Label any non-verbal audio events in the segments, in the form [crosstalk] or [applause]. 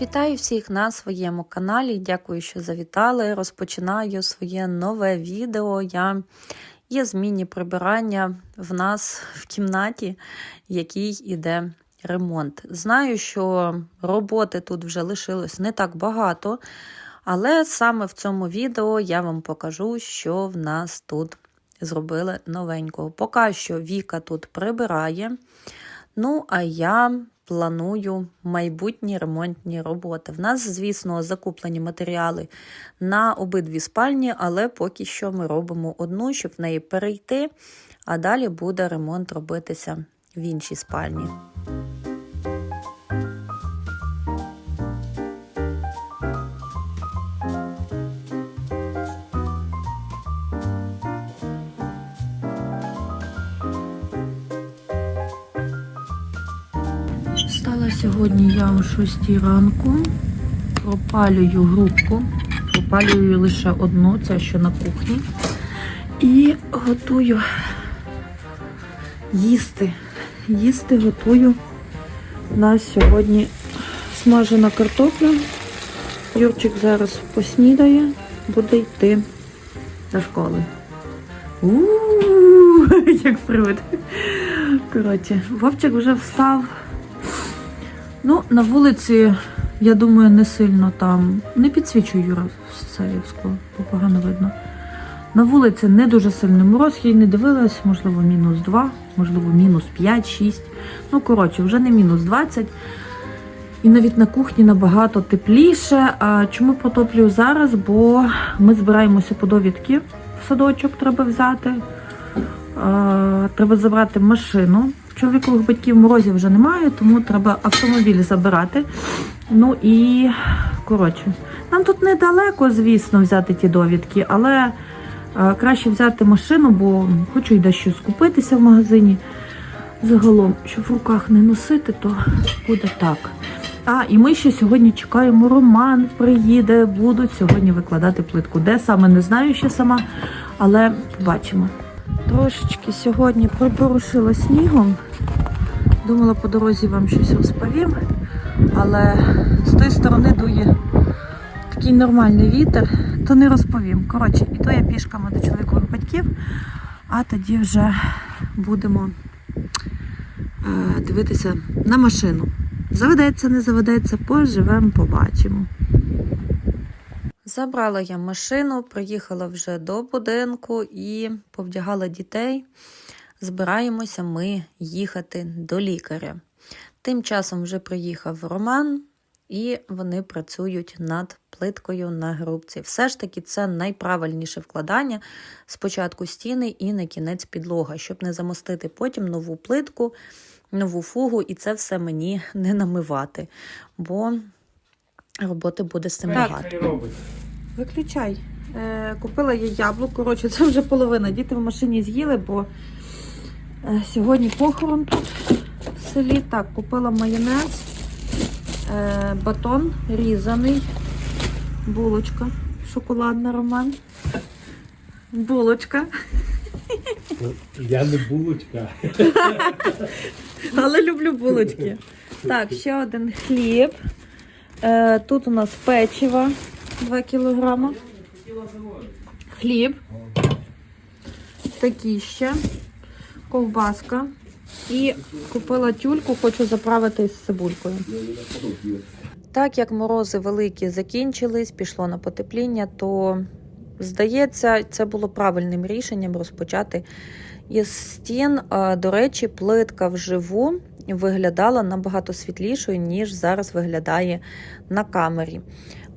Вітаю всіх на своєму каналі. Дякую, що завітали. Розпочинаю своє нове відео. Я є змінні прибирання в нас в кімнаті, в якій іде ремонт. Знаю, що роботи тут вже лишилось не так багато, але саме в цьому відео я вам покажу, що в нас тут зробили новенького. Поки що Віка тут прибирає. Ну, а я планую майбутні ремонтні роботи. В нас, звісно, закуплені матеріали на обидві спальні, але поки що ми робимо одну, щоб в неї перейти, а далі буде ремонт робитися в іншій спальні. Сьогодні я о 6 ранку, пропалюю грубку, пропалюю лише одну, це що на кухні. І готую їсти. Їсти готую. У нас сьогодні смажена картопля. Юрчик зараз поснідає, буде йти до школи. У-у-у, [laughs] як привид. Коротше, Вовчик вже встав. Ну, на вулиці, я думаю, не сильно там. Не підсвічую Юра скло, бо погано видно. На вулиці не дуже сильний мороз, я й не дивилась, можливо, мінус 2, можливо, мінус 5-6. Ну, коротше, вже не мінус 20. І навіть на кухні набагато тепліше. А чому протоплюю зараз? Бо ми збираємося по довідки в садочок треба взяти. Треба забрати машину. Чоловікових батьків морозів вже немає, тому треба автомобіль забирати. Ну і коротше, нам тут недалеко, звісно, взяти ті довідки, але а, краще взяти машину, бо хочу й дещо скупитися в магазині. Загалом, щоб в руках не носити, то буде так. А, і ми ще сьогодні чекаємо. Роман приїде, будуть сьогодні викладати плитку. Де саме не знаю ще сама, але побачимо. Трошечки сьогодні припорушила снігом. Думала, по дорозі вам щось розповім, але з тої сторони дує такий нормальний вітер, то не розповім. Коротше, іду я пішками до чоловікових батьків, а тоді вже будемо е, дивитися на машину. Заведеться, не заведеться, поживемо, побачимо. Забрала я машину, приїхала вже до будинку і повдягала дітей. Збираємося ми їхати до лікаря. Тим часом вже приїхав Роман, і вони працюють над плиткою на грубці. Все ж таки, це найправильніше вкладання. Спочатку стіни і на кінець підлога, щоб не замостити потім нову плитку, нову фугу, і це все мені не намивати, бо роботи буде багато. Виключай. Е, купила я яблук. Коротше, це вже половина. Діти в машині з'їли, бо е, сьогодні похорон тут в селі. Так, купила майонез, е, батон різаний, булочка, шоколадна роман. Булочка. Я не булочка. Але люблю булочки. Так, ще один хліб. Е, тут у нас печиво 2 кілограма. Хліб. Такі ще. Ковбаска. І купила тюльку, хочу заправити з цибулькою. Так як морози великі закінчились, пішло на потепління, то здається, це було правильним рішенням розпочати із стін. До речі, плитка вживу виглядала набагато світлішою, ніж зараз виглядає на камері.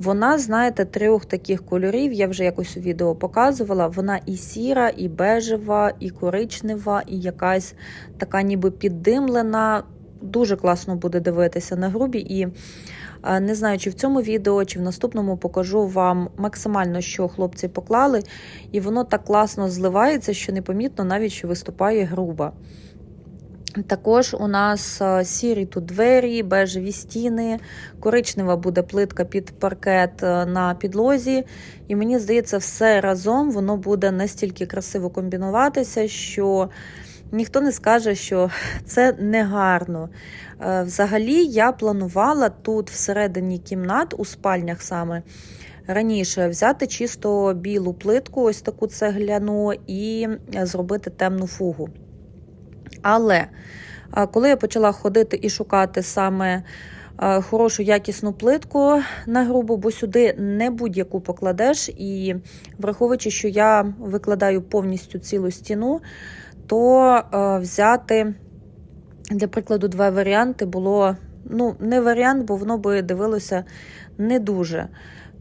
Вона, знаєте, трьох таких кольорів, я вже якось у відео показувала. Вона і сіра, і бежева, і коричнева, і якась така ніби піддимлена. Дуже класно буде дивитися на грубі. І е, не знаю, чи в цьому відео, чи в наступному покажу вам максимально, що хлопці поклали, і воно так класно зливається, що непомітно навіть що виступає груба. Також у нас е, сірі тут двері, бежеві стіни, коричнева буде плитка під паркет е, на підлозі. І мені здається, все разом воно буде настільки красиво комбінуватися, що ніхто не скаже, що це не гарно. Е, Взагалі, я планувала тут всередині кімнат, у спальнях саме раніше, взяти чисто білу плитку, ось таку цегляну, і зробити темну фугу. Але коли я почала ходити і шукати саме хорошу якісну плитку на грубу, бо сюди не будь-яку покладеш, і враховуючи, що я викладаю повністю цілу стіну, то взяти, для прикладу, два варіанти було ну, не варіант, бо воно би дивилося не дуже.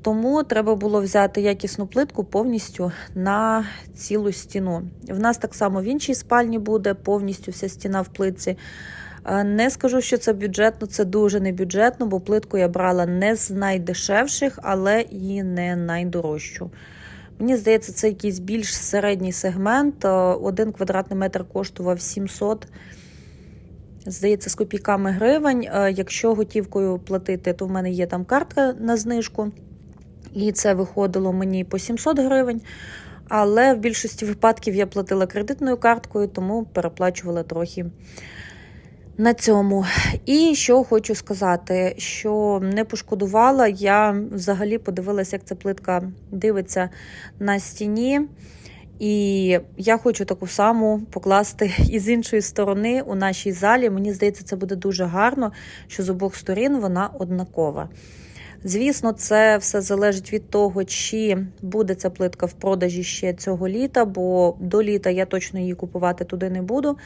Тому треба було взяти якісну плитку повністю на цілу стіну. В нас так само в іншій спальні буде повністю вся стіна в плитці. Е, Не скажу, що це бюджетно, це дуже не бюджетно, бо плитку я брала не з найдешевших, але і не найдорожчу. Мені здається, це якийсь більш середній сегмент. Е, Один квадратний метр коштував 700, здається, з копійками гривень. Е, Якщо готівкою платити, то в мене є там картка на знижку. І це виходило мені по 700 гривень. Але в більшості випадків я платила кредитною карткою, тому переплачувала трохи на цьому. І що хочу сказати, що не пошкодувала, я взагалі подивилася, як ця плитка дивиться на стіні. І я хочу таку саму покласти і з іншої сторони у нашій залі. Мені здається, це буде дуже гарно, що з обох сторін вона однакова. Звісно, це все залежить від того, чи буде ця плитка в продажі ще цього літа, бо до літа я точно її купувати туди не буду.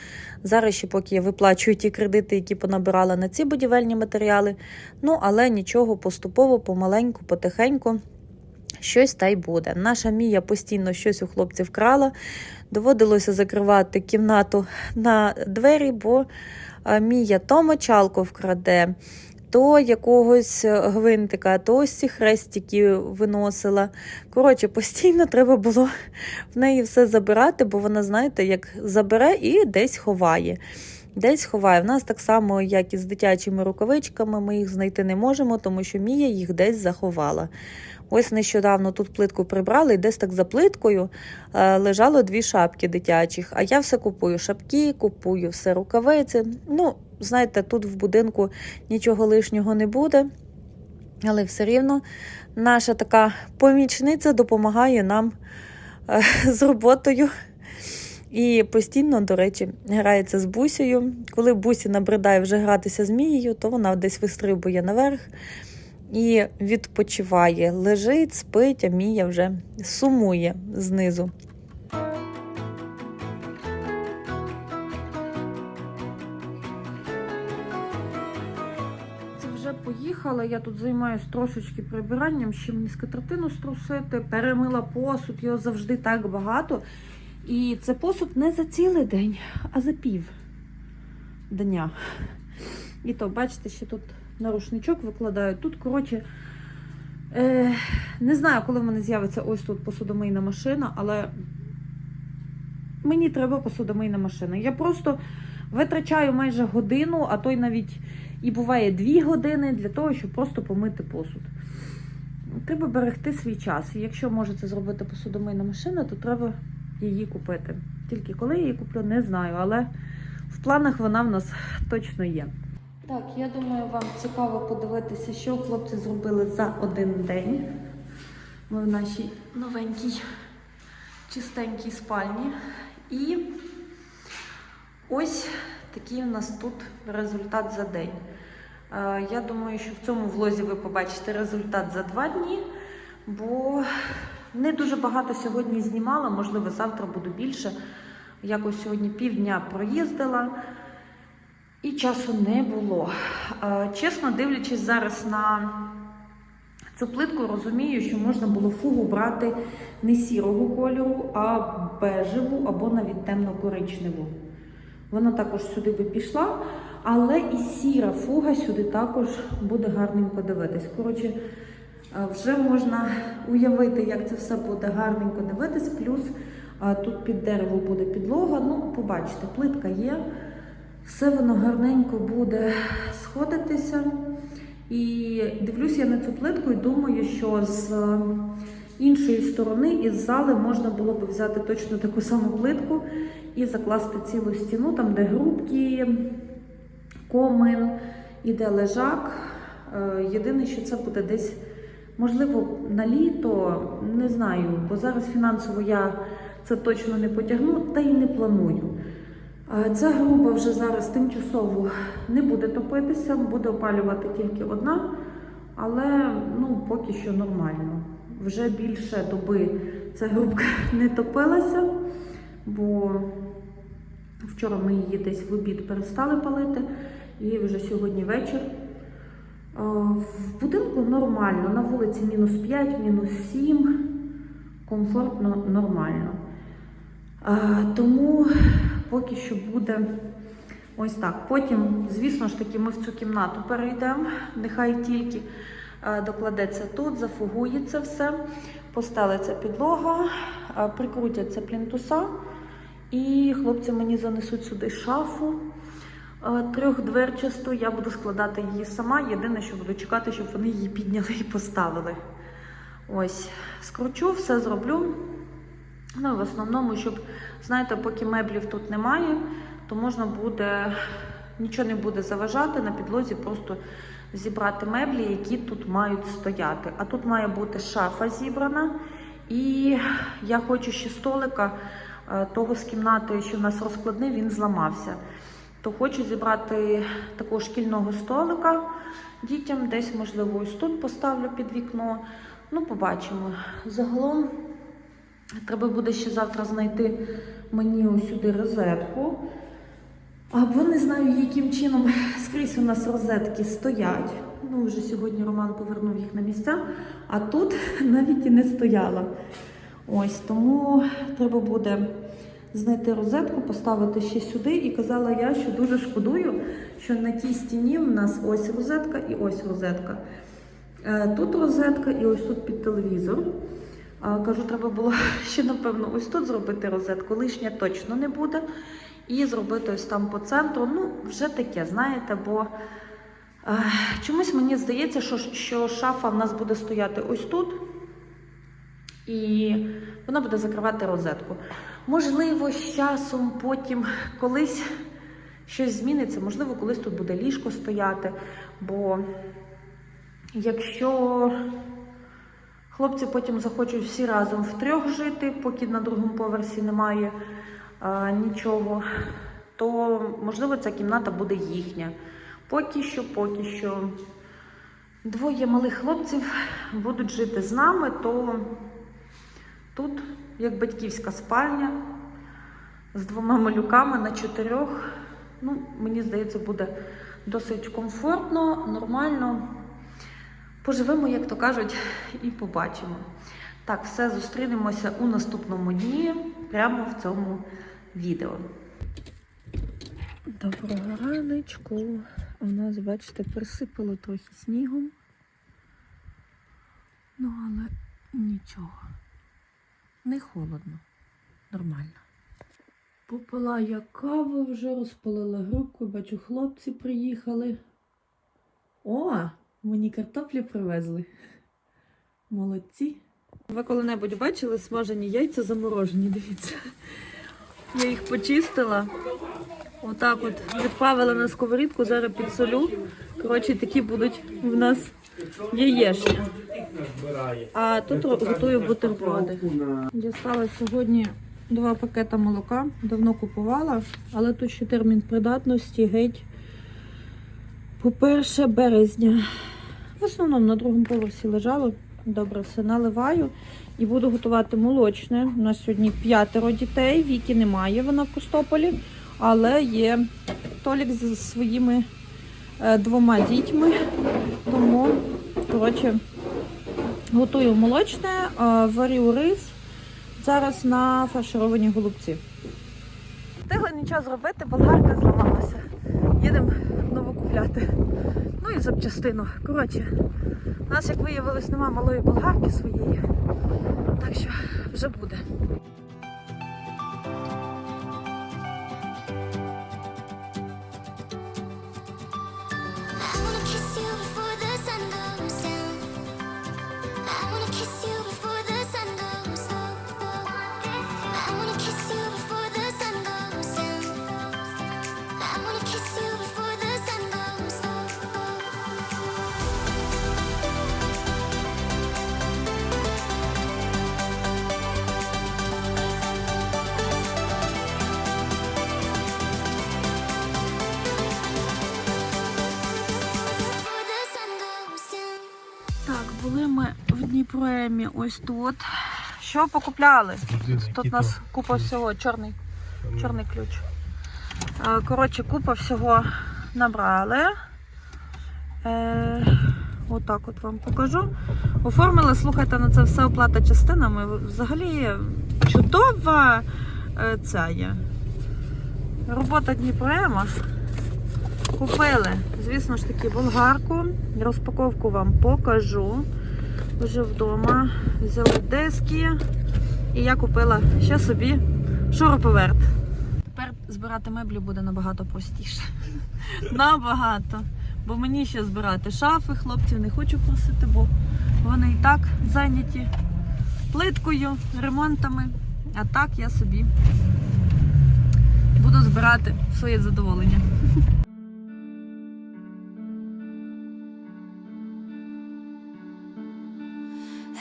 Зараз ще поки я виплачую ті кредити, які понабирала на ці будівельні матеріали. Ну, але нічого поступово, помаленьку, потихеньку. Щось та й буде. Наша Мія постійно щось у хлопців крала. Доводилося закривати кімнату на двері, бо Мія то мочалку вкраде, то якогось гвинтика, то ось ці хрестики виносила. Коротше, постійно треба було [laughs] в неї все забирати, бо вона, знаєте, як забере і десь ховає. Десь ховає. В нас так само, як і з дитячими рукавичками, ми їх знайти не можемо, тому що Мія їх десь заховала. Ось нещодавно тут плитку прибрали, і десь так за плиткою е, лежало дві шапки дитячих. А я все купую шапки, купую все рукавиці. Ну, знаєте, тут в будинку нічого лишнього не буде. Але все рівно наша така помічниця допомагає нам е, з роботою. І постійно, до речі, грається з бусею. Коли бусі набридає вже гратися з Мією, то вона десь вистрибує наверх і відпочиває. Лежить, спить, а Мія вже сумує знизу. Поїхала. Я тут займаюся трошечки прибиранням, ще мені скатертину струсити, перемила посуд, його завжди так багато. І це посуд не за цілий день, а за пів дня. І то, бачите, ще тут на рушничок викладаю. Тут, коротше, е, не знаю, коли в мене з'явиться ось тут посудомийна машина, але мені треба посудомийна машина. Я просто витрачаю майже годину, а то й навіть і буває дві години для того, щоб просто помити посуд. Треба берегти свій час. І якщо може це зробити посудомийна машина, то треба її купити. Тільки коли я її куплю, не знаю, але в планах вона в нас точно є. Так, я думаю, вам цікаво подивитися, що хлопці зробили за один день. Ми в нашій новенькій, чистенькій спальні. І ось такий у нас тут результат за день. Е, Я думаю, що в цьому влозі ви побачите результат за два дні, бо не дуже багато сьогодні знімала, можливо, завтра буду більше. Якось сьогодні півдня проїздила і часу не було. Е, Чесно, дивлячись зараз на цю плитку, розумію, що можна було фугу брати не сірого кольору, а бежеву або навіть темно-коричневу. Вона також сюди би пішла, але і сіра фуга сюди також буде гарненько дивитись. Коротше, е, вже можна уявити, як це все буде гарненько дивитись. Плюс е, тут під дерево буде підлога. Ну, побачите, плитка є. все воно гарненько буде сходитися. І дивлюсь я на цю плитку і думаю, що з іншої сторони із зали можна було б взяти точно таку саму плитку і закласти цілу стіну, там, де грубки, комин, іде лежак. Е, Єдине, що це буде десь, можливо, на літо, не знаю, бо зараз фінансово я це точно не потягну, та й не планую. Е, Ця груба вже зараз тимчасово не буде топитися, буде опалювати тільки одна, але ну, поки що нормально. Вже більше доби ця грубка [laughs] не топилася, бо вчора ми її десь в обід перестали палити, і вже сьогодні вечір. Е, В будинку нормально, на вулиці мінус 5, мінус 7, комфортно, нормально. Е, Тому поки що буде ось так. Потім, звісно ж таки, ми в цю кімнату перейдемо. Нехай тільки е, докладеться тут, зафугується все, постелиться підлога, прикрутяться плінтуса. І хлопці мені занесуть сюди шафу трьохдверчасту. Я буду складати її сама. Єдине, що буду чекати, щоб вони її підняли і поставили. Ось, скручу, все зроблю. Ну, в основному, щоб, знаєте, поки меблів тут немає, то можна буде, нічого не буде заважати на підлозі, просто зібрати меблі, які тут мають стояти. А тут має бути шафа зібрана. І я хочу ще столика е, того з кімнати, що в нас розкладний, він зламався. То хочу зібрати такого шкільного столика дітям, десь, можливо, ось тут поставлю під вікно. Ну, побачимо. Загалом Треба буде ще завтра знайти мені ось сюди розетку. Або не знаю, яким чином скрізь у нас розетки стоять. Ну, вже сьогодні Роман повернув їх на місця, а тут навіть і не стояла. Ось тому треба буде знайти розетку, поставити ще сюди. І казала я, що дуже шкодую, що на тій стіні в нас ось розетка і ось розетка. Е, Тут розетка і ось тут під телевізор. Кажу, треба було [laughs] ще, напевно, ось тут зробити розетку. Лишня точно не буде. І зробити ось там по центру. Ну, вже таке, знаєте, бо е, чомусь мені здається, що, що шафа в нас буде стояти ось тут. І вона буде закривати розетку. Можливо, з часом потім колись щось зміниться, можливо, колись тут буде ліжко стояти. Бо якщо Хлопці потім захочуть всі разом втрьох жити, поки на другому поверсі немає а, нічого, то можливо ця кімната буде їхня. Поки що, поки що двоє малих хлопців будуть жити з нами, то тут як батьківська спальня з двома малюками на чотирьох. Ну, мені здається, буде досить комфортно, нормально. Поживемо, як то кажуть, і побачимо. Так, все зустрінемося у наступному дні, прямо в цьому відео. Доброго раночку. У нас, бачите, присипало трохи снігом. Ну, але нічого. Не холодно. Нормально. Попила я каву, вже розпалила грубку, бачу, хлопці приїхали. О! Мені картоплі привезли. Молодці. Ви коли-небудь бачили смажені яйця заморожені, дивіться. Я їх почистила. Отак от відправила на сковорідку, зараз підсолю. Коротше, такі будуть в нас яєчні. А тут готую бутерброди. Дістала сьогодні два пакета молока. Давно купувала, але тут ще термін придатності геть по 1 березня. В основному на другому поверсі лежало. Добре, все наливаю і буду готувати молочне. У нас сьогодні п'ятеро дітей, віки немає, вона в Костополі, але є Толік зі своїми двома дітьми. Тому, коротше, готую молочне, е, варю рис зараз на фаршировані голубці. Встигла нічого зробити, болгарка зламалася. Їдемо нову купляти. Ну і запчастину. Коротше, у нас, як виявилось, нема малої болгарки своєї. Так що вже буде. Ми в Дніпроемі ось тут. Що покупляли? Тут у нас купа всього, чорний, чорний ключ. Е, Коротше, купа всього набрали. Е, отак от вам покажу. Оформили, слухайте, на це все оплата частинами. Взагалі чудова е, ця є. Робота Дніпроема. Купили, звісно ж таки, болгарку. Розпаковку вам покажу. Вже вдома взяли диски. І я купила ще собі шуруповерт. Тепер збирати меблі буде набагато простіше. [laughs] Набагато. Бо мені ще збирати шафи, хлопців не хочу просити, бо вони і так зайняті плиткою, ремонтами. А так я собі буду збирати своє задоволення. [laughs]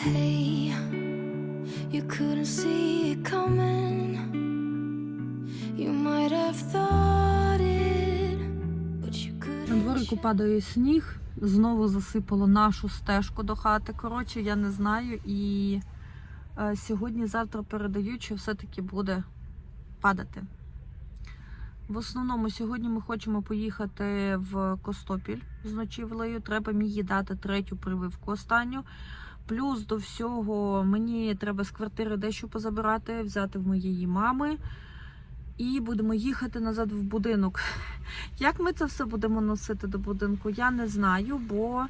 Hey, you couldn't see it coming. You might have thought it, but you couldn't. На дворику падає сніг, знову засипало нашу стежку до хати. Коротше, я не знаю. І е, сьогодні-завтра передають, що все-таки буде падати. В основному сьогодні ми хочемо поїхати в Костопіль з ночівлею. Треба мені дати третю прививку останню. Плюс до всього мені треба з квартири дещо позабирати, взяти в моєї мами. І будемо їхати назад в будинок. [laughs] Як ми це все будемо носити до будинку, я не знаю, бо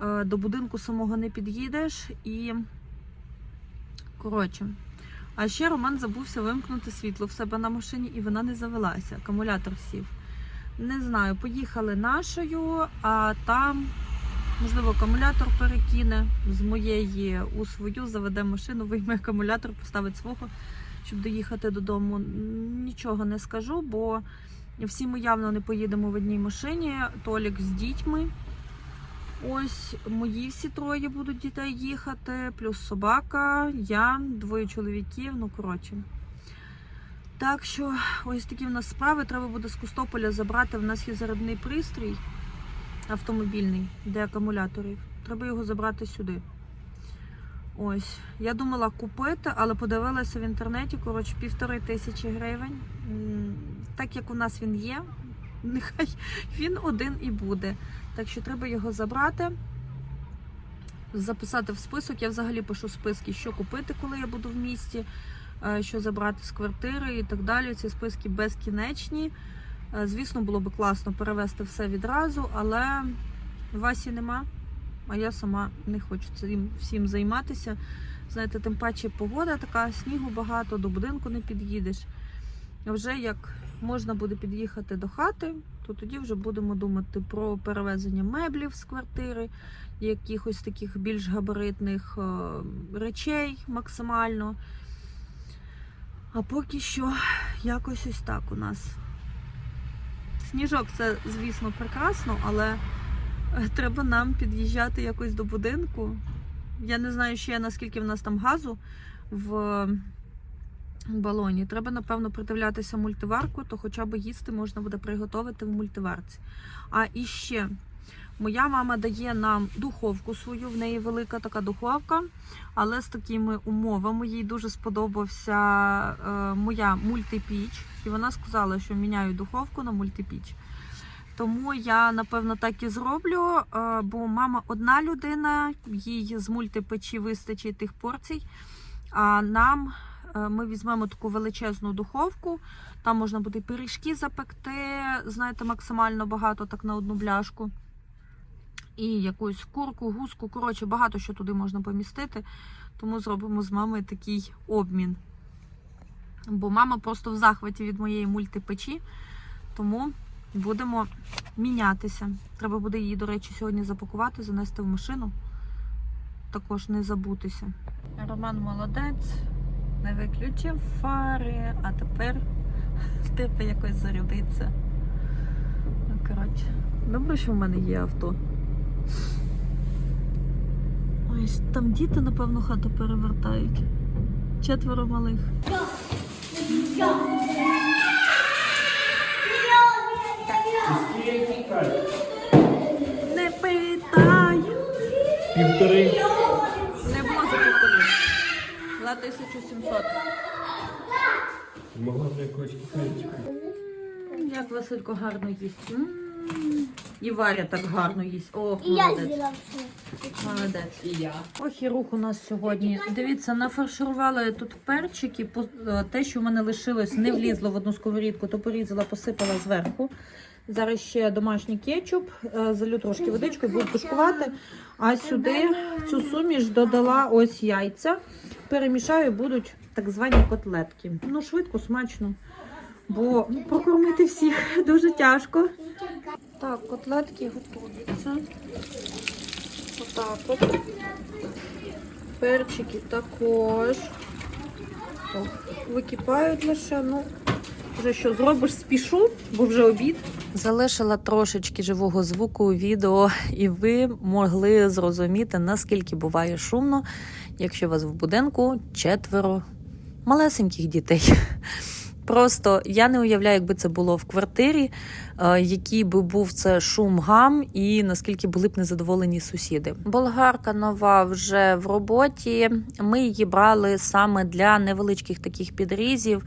е, до будинку самого не під'їдеш і. Коротше. А ще Роман забувся вимкнути світло в себе на машині, і вона не завелася. Акумулятор сів. Не знаю, поїхали нашою, а там, можливо, акумулятор перекине з моєї у свою, заведе машину, вийме акумулятор, поставить свого, щоб доїхати додому. Нічого не скажу, бо всі ми явно не поїдемо в одній машині. Толік з дітьми. Ось мої всі троє будуть дітей їхати, плюс собака, я, двоє чоловіків, ну коротше. Так що ось такі в нас справи. Треба буде з Костополя забрати. В нас є зарядний пристрій автомобільний, де акумулятори. Треба його забрати сюди. Ось. Я думала купити, але подивилася в інтернеті, коротше, півтори тисячі гривень. Так як у нас він є, [laughs] нехай він один і буде. Так що треба його забрати, записати в список. Я взагалі пишу списки, що купити, коли я буду в місті, е, що забрати з квартири і так далі. Ці списки безкінечні. Е, Звісно, було б класно перевести все відразу, але Васі нема, а я сама не хочу цим всім займатися. Знаєте, тим паче погода така, снігу багато, до будинку не під'їдеш. Вже як можна буде під'їхати до хати, то тоді вже будемо думати про перевезення меблів з квартири, якихось таких більш габаритних е, речей максимально. А поки що якось ось так у нас. Сніжок це, звісно, прекрасно, але е, треба нам під'їжджати якось до будинку. Я не знаю ще наскільки в нас там газу в балоні. Треба, напевно, придивлятися мультиварку, то хоча б їсти можна буде приготувати в мультиварці. А і ще моя мама дає нам духовку свою, в неї велика така духовка, але з такими умовами. Їй дуже сподобався е, моя мультипіч, і вона сказала, що міняю духовку на мультипіч. Тому я напевно так і зроблю, е, бо мама одна людина, їй з мультипечі вистачить тих порцій. А нам е, ми візьмемо таку величезну духовку. Там можна буде пиріжки запекти, знаєте, максимально багато так на одну бляшку. І якусь курку, гуску. Коротше, багато що туди можна помістити. Тому зробимо з мамою такий обмін. Бо мама просто в захваті від моєї мультипечі. Тому будемо мінятися. Треба буде її, до речі, сьогодні запакувати, занести в машину. Також не забутися. Роман молодець, не виключив фари, а тепер типу якось зарядиться. Ну, коротше, добре, що в мене є авто. Ось там діти, напевно, хату перевертають. Четверо малих. Не питай. Півтори. 1700. Могла б китайчика. М, Як Василько гарно їсть. М, І Варя так гарно їсть. О, І я молодець. з'їла все. Молодець. І я. Ох, і рух у нас сьогодні. Дивіться, нафарширувала я тут перчики. по- е, Те, що в мене лишилось, не влізло в одну сковорідку, то порізала, посипала зверху. Зараз ще домашній кетчуп, е, залю трошки водичкою, буду тушкувати. А сюди в цю суміш додала ось яйця. Перемішаю, будуть так звані котлетки. Ну, швидко, смачно. Бо ну, прокормити всіх [laughs] дуже тяжко. Так, котлетки готуються. Отак от. Перчики також. Ох, википають лише. Ну, вже що зробиш, спішу, бо вже обід. Залишила трошечки живого звуку у відео, і ви могли зрозуміти, наскільки буває шумно, якщо у вас в будинку четверо малесеньких дітей. Просто я не уявляю, якби це було в квартирі, е, який би був це шум гам, і наскільки були б незадоволені сусіди. Болгарка нова вже в роботі. Ми її брали саме для невеличких таких підрізів.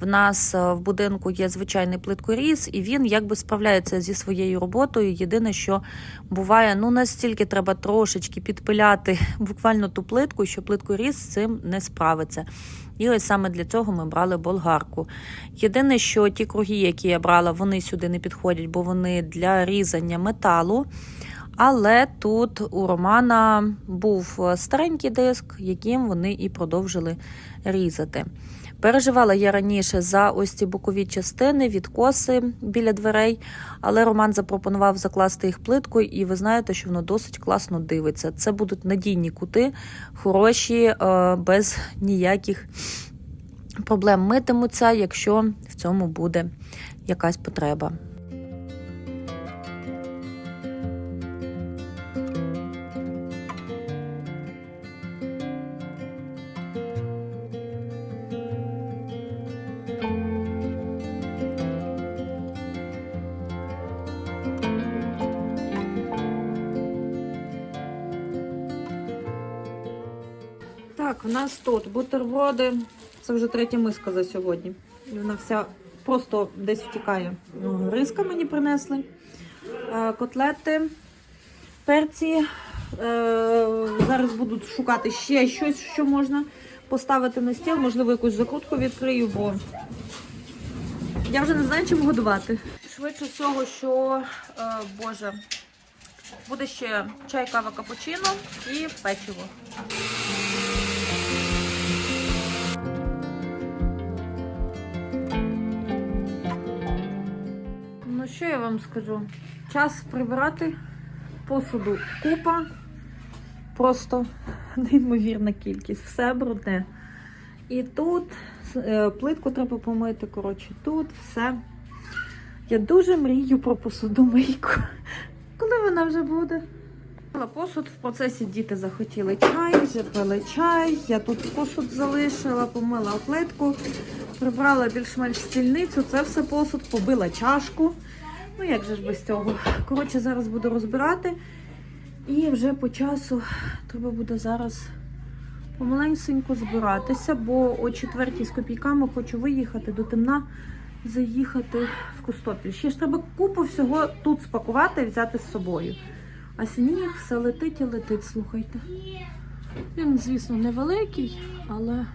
В нас е, в будинку є звичайний плиткоріз, і він якби справляється зі своєю роботою. Єдине, що буває, ну настільки треба трошечки підпиляти [laughs] буквально ту плитку, що плиткоріз з цим не справиться. І ось саме для цього ми брали болгарку. Єдине, що ті круги, які я брала, вони сюди не підходять, бо вони для різання металу. Але тут у Романа був старенький диск, яким вони і продовжили різати. Переживала я раніше за ось ці бокові частини, відкоси біля дверей, але Роман запропонував закласти їх плиткою, і ви знаєте, що воно досить класно дивиться. Це будуть надійні кути, хороші, е, без ніяких проблем митимуться, якщо в цьому буде якась потреба. Так, у нас тут бутерброди. Це вже третя миска за сьогодні. І вона вся просто десь втікає. Ну, Риска мені принесли. Е, Котлети, перці. Е, Зараз буду шукати ще щось, що можна поставити на стіл. Можливо, якусь закрутку відкрию, бо я вже не знаю, чим годувати. Швидше всього, що, е, Боже, буде ще чай, кава, капучино і печиво. Що я вам скажу? Час прибирати посуду купа. Просто [laughs] неймовірна кількість. Все брудне. І тут е, плитку треба помити. Коротше, тут все. Я дуже мрію про посудомийку. [laughs] Коли вона вже буде? Посуд в процесі діти захотіли чай, вже пили чай. Я тут посуд залишила, помила плитку, прибрала більш-менш стільницю. Це все посуд, побила чашку. Ну як же ж без цього? Коротше, зараз буду розбирати. І вже по часу треба буде зараз помаленьку збиратися, бо о четвертій з копійками хочу виїхати до темна, заїхати в Костопіль. Ще ж треба купу всього тут спакувати і взяти з собою. А сніг все летить і летить, слухайте. Він, звісно, невеликий, але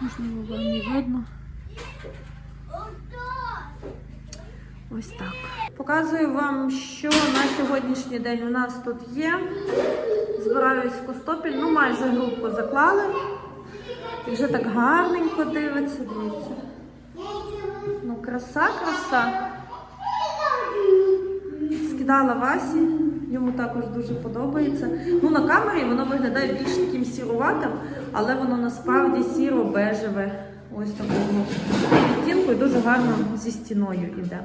можливо вам і видно. Ось так. Показую вам, що на сьогоднішній день у нас тут є. Збираюсь в Костопіль, ну майже групу заклали. І вже так гарненько дивиться, дивіться. Ну, краса, краса. Скидала Васі, йому також дуже подобається. Ну, на камері воно виглядає більш таким сіруватим, але воно насправді сіро-бежеве. Ось таку відтінку і дуже гарно зі стіною іде.